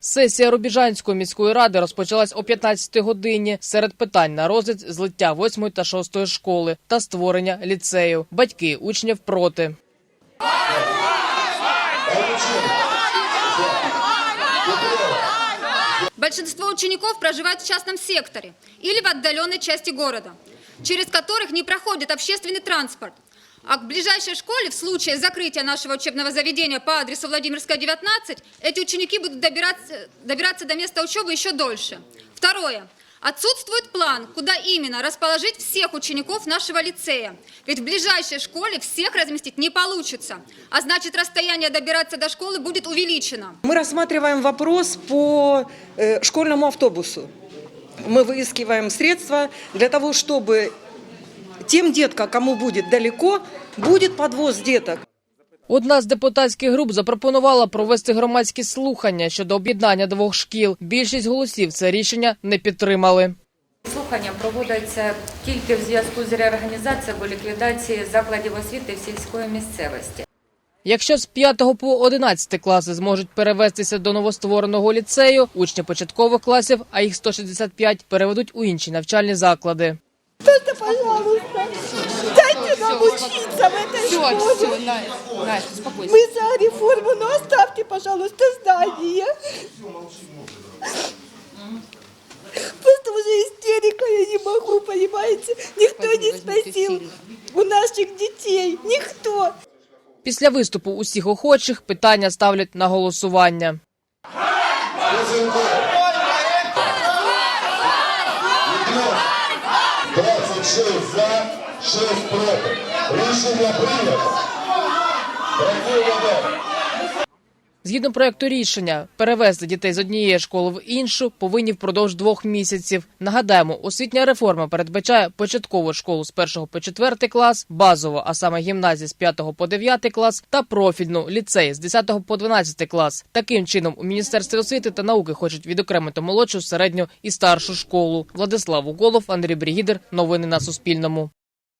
Сесія Рубіжанської міської ради розпочалась о 15 годині. Серед питань на розгляд злиття 8 та 6 школи та створення ліцею. Батьки учнів проти. Большинство учеников проживают в частном секторе или в отдаленной части города, через которых не проходит общественный транспорт. А к ближайшей школе в случае закрытия нашего учебного заведения по адресу Владимирская, 19, эти ученики будут добираться, добираться до места учебы еще дольше. Второе. Отсутствует план, куда именно расположить всех учеников нашего лицея. Ведь в ближайшей школе всех разместить не получится. А значит, расстояние добираться до школы будет увеличено. Мы рассматриваем вопрос по э, школьному автобусу. Мы выискиваем средства для того, чтобы тем деткам, кому будет далеко, будет подвоз деток. Одна з депутатських груп запропонувала провести громадські слухання щодо об'єднання двох шкіл. Більшість голосів це рішення не підтримали. Слухання проводяться тільки в зв'язку з реорганізацією або ліквідацією закладів освіти в сільської місцевості. Якщо з 5 по 11 класи зможуть перевестися до новоствореного ліцею, учні початкових класів, а їх 165, переведуть у інші навчальні заклади. Пожалуйста, учиться в этой школе. Мы за реформу, но оставьте, пожалуйста, здание. Просто уже истерика, я не могу, понимаете? Никто не спросил у наших детей, никто. Після виступу усіх охочих питання ставлять на голосування. 26 за, 6 проти. Рішення прийнято. Згідно проекту рішення, перевести дітей з однієї школи в іншу повинні впродовж двох місяців. Нагадаємо, освітня реформа передбачає початкову школу з 1 по 4 клас, базову, а саме гімназію з 5 по 9 клас та профільну ліцей з 10 по 12 клас. Таким чином у міністерстві освіти та науки хочуть відокремити молодшу, середню і старшу школу. Владислав Уголов, Андрій Брігідер. Новини на Суспільному.